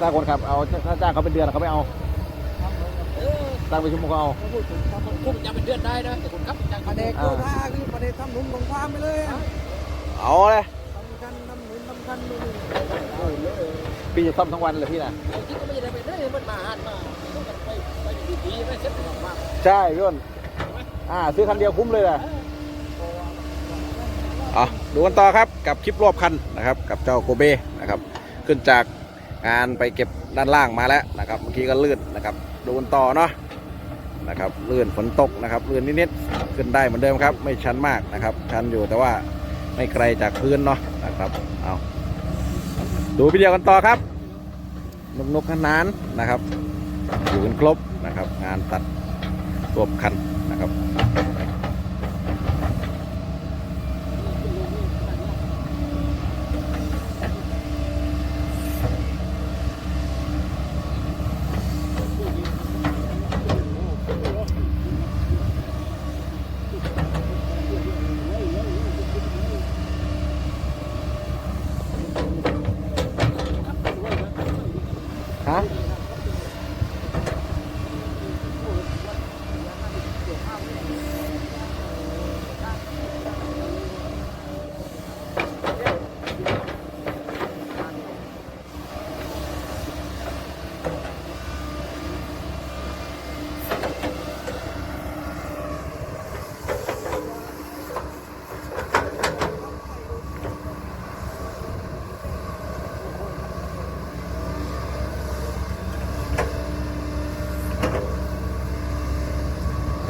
จ้างคนขับเอาถ้าจ้างเขาเป็นเดือนเขาไม่เอาเออจ้างเป็นชั่วโมงเขาเอาถ้าพูดถึงถ้ามันคุ้มจะเป็นเดือนได้นะแต่คนขับจังประเด็กโคท่าคือประเด็กทำหนุนของความไปเลยอะเอาเลยสำคัญน้ำหนุนสำคัญเลยพี่จะซ่อมทั้งวันเลยพี่นะไอ้ที่ก็ไม่ได้ไปได้มันมาหันมาต้องกันไปไปดีๆไม่เซ็ตหรอกมากใช่พี่อ้นอ่าซื้อคันเดียวคุ้มเลยนะเอาดูกันต่อครับกับคลิปรอบคันนะครับ กับเจ้าโกเบนะครับ ขึ้นจาก งานไปเก็บด้านล่างมาแล้วนะครับเมื่อกี้ก็ลื่นนะครับดูกันต่อเนาะนะครับลื่นฝนตกนะครับลื่นนิดๆขึ้นได้เหมือนเดิมครับ ไม่ชันมากนะครับ ชันอยู่แต่ว่าไม่ไกลจากพื้นเนาะนะครับเอาดูวิดีโอกันต่อครับนกนกขนานนะครับ อยู่กันครบนะครับ งานตัดรวบคันนะครับ ฮะ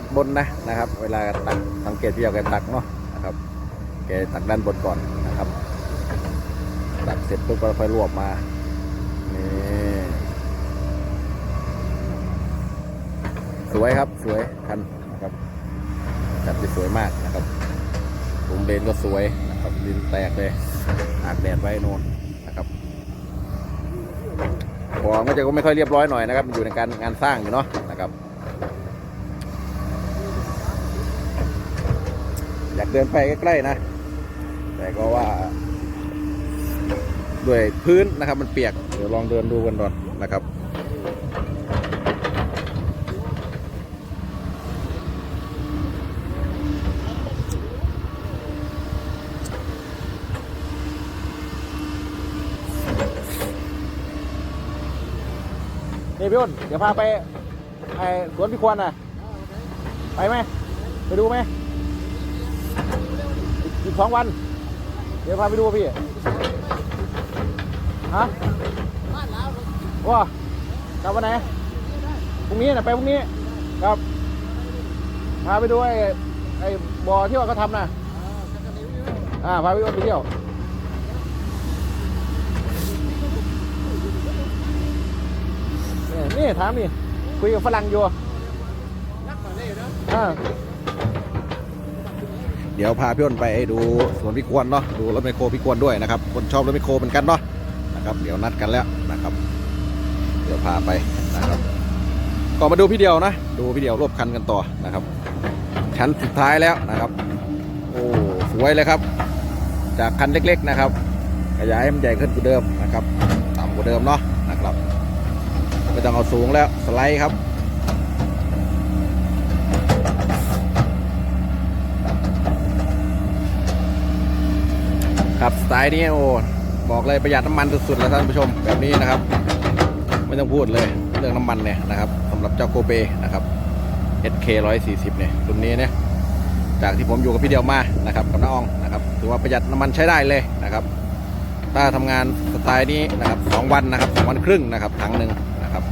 ตัดบนนะนะครับ เวลาตัดสังเกตพี่เอาแกตักเนาะนะครับแกตักด้านบนก่อนนะครับ ตักเสร็จปุ๊บก็ค่อยรวบมานี่สวยครับสวยคันนะครับจัดไปสวยมากนะครับลุมเลนก็สวยนะครับดินแตกเลยอากแดดไว้โน่นนะครับของก็จะก็ไม่ค่อยเรียบร้อยหน่อยนะครับมันอยู่ในการงานสร้างอยู่เนาะนะครับ อยากเดินไปใกล้ๆนะ แต่ก็ว่า ด้วยพื้นนะครับมันเปียก เดี๋ยวลองเดินดูกันก่อนนะครับนี่พี่อ้นเดี๋ยวพาไปไอ้สวนพี่ควรน่ะ ไปไหม ไปดูไหม สองวัน เดี๋ยวพาไปดูพี่ฮะว้ากลับวันไหนพรุ่งนี้นะไปพรุ่งนี้ครับพาไปดูไอ้ไอ้บ่อที่ว่าเขาทำนะอ่าพาไปดูไปเที่ยวนี่นี่ถามนี่คุยกับฝรั่งอยู่นักมาเลยนะอ่า เดี๋ยวพาพี่อ้นไปดูสวนพิกวนเนาะดูรถไมโครพิกวนด้วยนะครับ คนชอบรถไมโครเหมือนกันเนาะนะครับ เดี๋ยวนัดกันแล้วนะครับ เดี๋ยวพาไปนะครับก็มาดูพี่เดียวนะ ดูพี่เดียวรวบคันกันต่อนะครับ ชั้นสุดท้ายแล้วนะครับ โอ้สวยเลยครับ จากคันเล็กๆนะครับขยายให้มันใหญ่ขึ้นกว่าเดิมนะครับต่ำกว่าเดิมเนาะนะครับไม่ต้องเอาสูงแล้วสไลด์ครับับสไตล์นี้โอ้บอกเลยประหยัดน้ำมันสุดๆแล้วท่านผู้ชมแบบนี้นะครับ ไม่ต้องพูดเลยเรื่องน้ำมันเนี่ยนะครับสำหรับเจ้าโกเบนะครับ SK 140เนี่ยรุ่นนี้เนี่ยจากที่ผมอยู่กับพี่เดียวมานะครับกับน้าอองนะครับถือว่าประหยัดน้ำมันใช้ได้เลยนะครับ ถ้าทำงานสไตล์นี้นะครับสองวันนะครับสองวันครึ่งนะครับถังหนึ่งนะครับ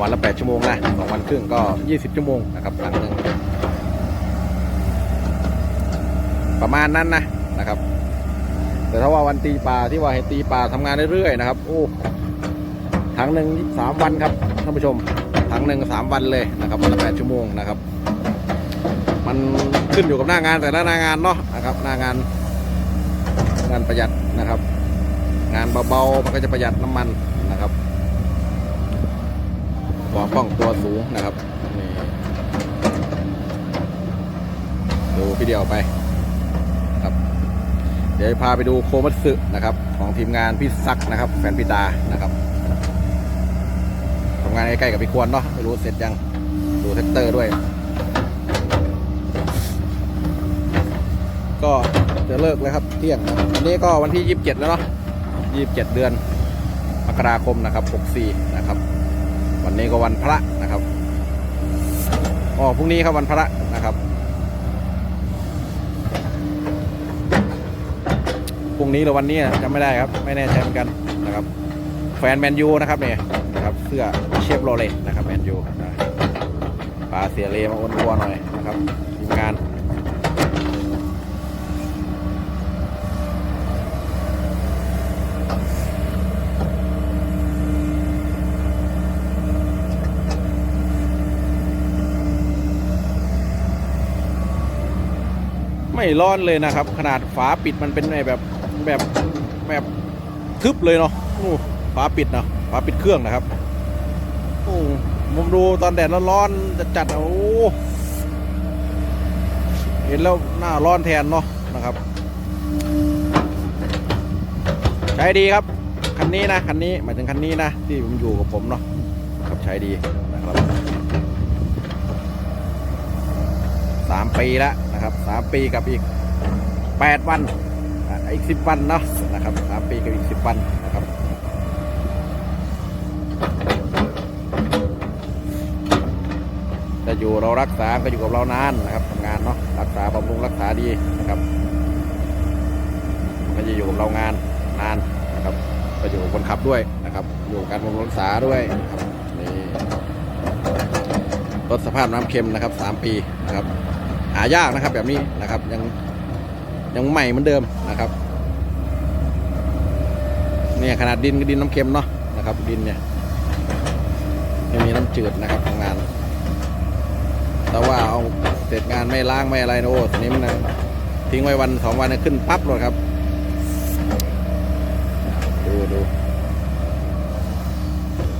วันละ 8 ชั่วโมงนะสองวันครึ่งก็ 20 ชั่วโมงนะครับครั้งหนึ่งประมาณนั้นนะนะครับ แต่ถ้าว่าวันตีปลาที่ว่าให้ตีปลาทำงานเรื่อยๆนะครับโอ้ถังหนึ่งสามวันครับท่านผู้ชมถังหนึ่งสามวันเลยนะครับวันละแปดชั่วโมงนะครับ มันขึ้นอยู่กับหน้างานแต่ละหน้างานเนาะนะครับ หน้างานงานประหยัดนะครับ งานเบาๆมันก็จะประหยัดน้ำมัน นะครัวามป้องตัวสูงนะครับนี่ดูพี่เดียวไปครับ เดี๋ยวพาไปดูโคมัตสึนะครับ ของทีมงานพี่ซักนะครับ แฟนพี่ตานะครับทำงานใกล้ๆกับพี่ควรเนาะไม่รู้เสร็จยังดูแท็กเตอร์ด้วย ก็จะเลิกแล้วครับเที่ยงนะวันนี้ก็วันที่ 27 แล้วเนาะ27 เดือนมกราคมนะครับ 64 นะครับ วันนี้ก็วันพระนะครับอ๋อพรุ่งนี้ครับวันพระนะครับพรุ่งนี้หรือวันนี้จำไม่ได้ครับ ไม่แน่ใจเหมือนกันนะครับ แฟนแมนยูนะครับเนี่ยนะครับเสื้อเชฟโรเลตนะครับแมนยูปลาเสียเลมาอ้วนวัวหน่อยนะครับทีมงาน ร้อนเลยนะครับ ขนาดฝาปิดมันเป็นแบบแบบแบบทึบเลยเนาะโอ้ฝาปิดเนาะฝาปิดเครื่องนะครับโอ้ผมดูตอนแดดร้อนๆจัดๆอะโอ้เห็นแล้วหน้าร้อนแทนเนาะนะครับ ใช้ดีครับ คันนี้นะคันนี้หมายถึงคันนี้นะที่ผมอยู่กับผมเนาะครับใช้ดีนะครับ สามปีแล้วนะครับสามปีกับอีกแปดวันอีกสิบวันเนาะนะครับสามปีกับอีกสิบวันนะครับจะอยู่เรารักษาก็อยู่กับเรานานนะครับทำงานเนาะรักษาบำรุงรักษาดีนะครับก็จะอยู่กับเรางานนานนะครับก็อยู่กับคนขับด้วยนะครับ อยู่การบำรุงรักษาด้วยนะครับนี่ลดสภาพน้ำเค็มนะครับสามปีนะครับ หายากนะครับ แบบนี้นะครับยังยังใหม่เหมือนเดิมนะครับเนี่ยขนาดดินก็ดินน้ำเค็มเนาะนะครับ ดินเนี่ยไม่มีน้ำจืดนะครับงาน แต่ว่าเอาเสร็จงานไม่ล้างไม่อะไรนะโอ้ทีนี้มันนะทิ้งไว้วันสองวันนะขึ้นปั๊บเลยครับ ดูดู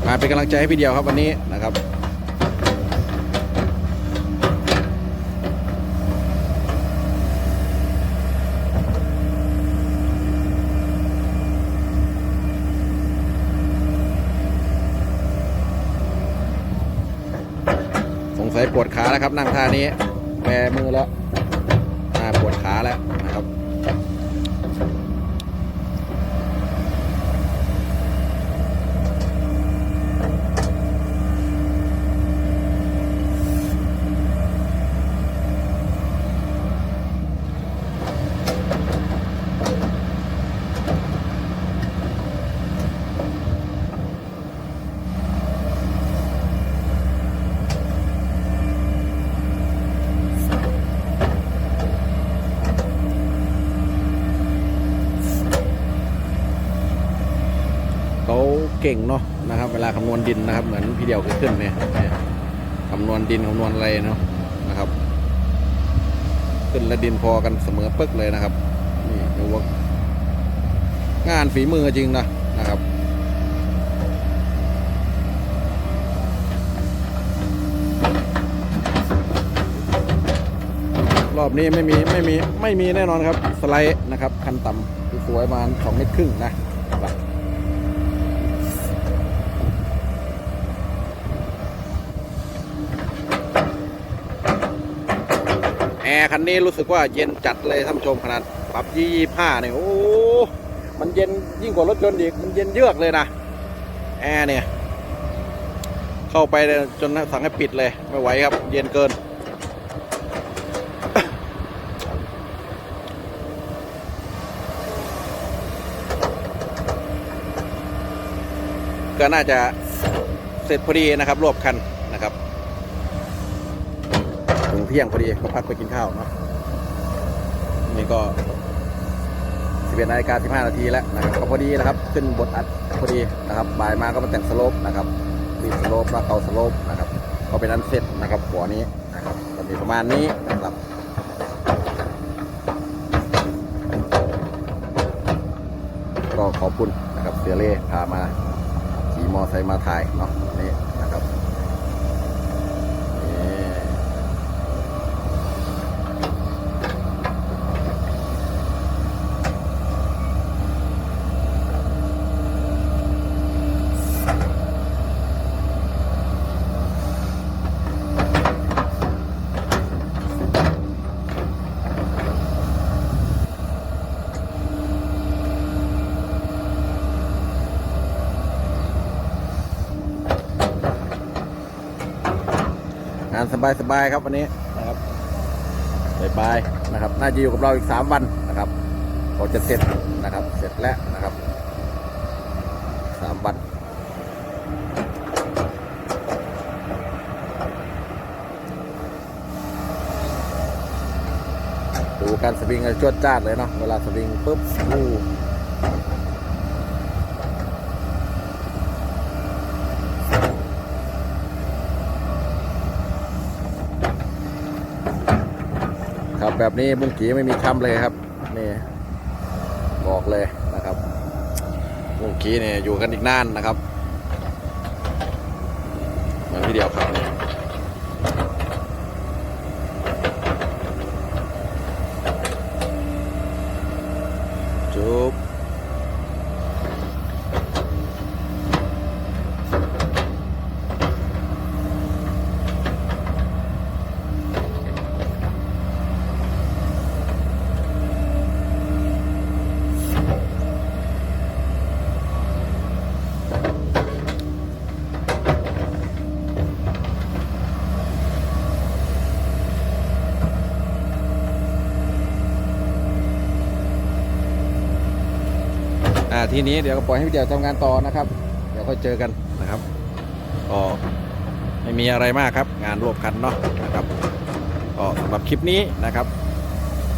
มาเป็นกำลังใจให้พี่เดียวครับวันนี้นะครับ ปวดขาแล้วครับนั่งท่านี้แบมือแล้วปวดขาแล้วนะครับ เก่งเนาะนะครับ เวลาคำนวณดินนะครับ เหมือนพี่เดียวเกิดขึ้นเนี่ยคำนวณดินคำนวณอะไรเนาะนะครับ ขึ้นและดินพอกันเสมอปึ๊กเลยนะครับนี่ดูว่างานฝีมือจริงนะนะครับรอบนี้ไม่มีไม่มีไม่มีแน่นอนครับ สไลด์นะครับคันต่ำสวยประมาณสองเมตรครึ่งนะครับ แอร์คันนี้รู้สึกว่าเย็นจัดเลยท่านผู้ชมขนาดปรับยี่ห้าเนี่ยโอ้ มันเย็นยิ่งกว่ารถยนต์อีก มันเย็นเยือกเลยนะ แอร์เนี่ย เข้าไปจนสั่งให้ปิดเลย ไม่ไหวครับ เย็นเกิน ก็น่าจะเสร็จพอดีนะครับ รวบคันนะครับ เที่ยงพอดีก็พักไปกินข้าวเนาะนี่ก็11นาฬิกา15นาทีแล้วนะครับก็พอดีนะครับ ขึ้นบทอัดพอดีนะครับบ่ายมาก็มาแต่งสโลปนะครับตีสโลปแล้วเกาสโลปนะครับ ก็เป็นอันเสร็จนะครับหัวนี้นะครับก็มีประมาณนี้นะครับก็ขอบคุณนะครับเสียเล่พามาขี่มอไซค์มาถ่ายเนาะนี่นะครับนี่ สบายครับวันนี้นะครับบายๆนะครับ น่าจะอยู่กับเราอีก 3 วันนะครับก็จะเสร็จนะครับ เสร็จแล้วนะครับสามวันดูการสวิงกันจวดจ้าดเลยเนาะเวลาสวิงปุ๊บอู้ ครับแบบนี้บุ้งกีไม่มีคำเลยครับนี่บอกเลยนะครับบุ้งกีเนี่ยอยู่กันอีกนานนะครับเหมือนพี่เดียวครับนี่จุ๊บอ่า ทีนี้เดี๋ยวก็ปล่อยให้พี่เดียวทำงานต่อนะครับ เดี๋ยวค่อยเจอกันนะครับก็ไม่มีอะไรมากครับ งานรวบคันเนาะนะครับก็สำหรับคลิปนี้นะครับ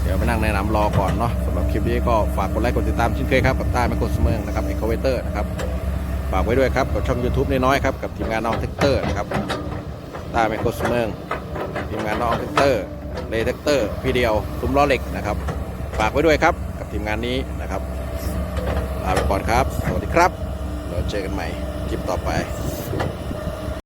เดี๋ยวไปนั่งในน้ำรอก่อนเนาะสำหรับคลิปนี้ก็ฝากกดไลค์กดติดตามเช่นเคยครับกับใต้ไมโครสเมืองนะครับเอ็กเวเตอร์นะครับฝากไว้ด้วยครับกับช่อง YouTube น้อยๆครับกับทีมงานน้องเทคเตอร์นะครับใต้ไมโครสเมืองทีมงานน้องเทคเตอร์เลเทคเตอร์พี่เดียวซุ้มล้อเหล็กนะครับฝากไว้ด้วยครับกับทีมงานนี้นะครับ ลาไปก่อนครับ สวัสดีครับ เราเจอกันใหม่คลิปต่อไป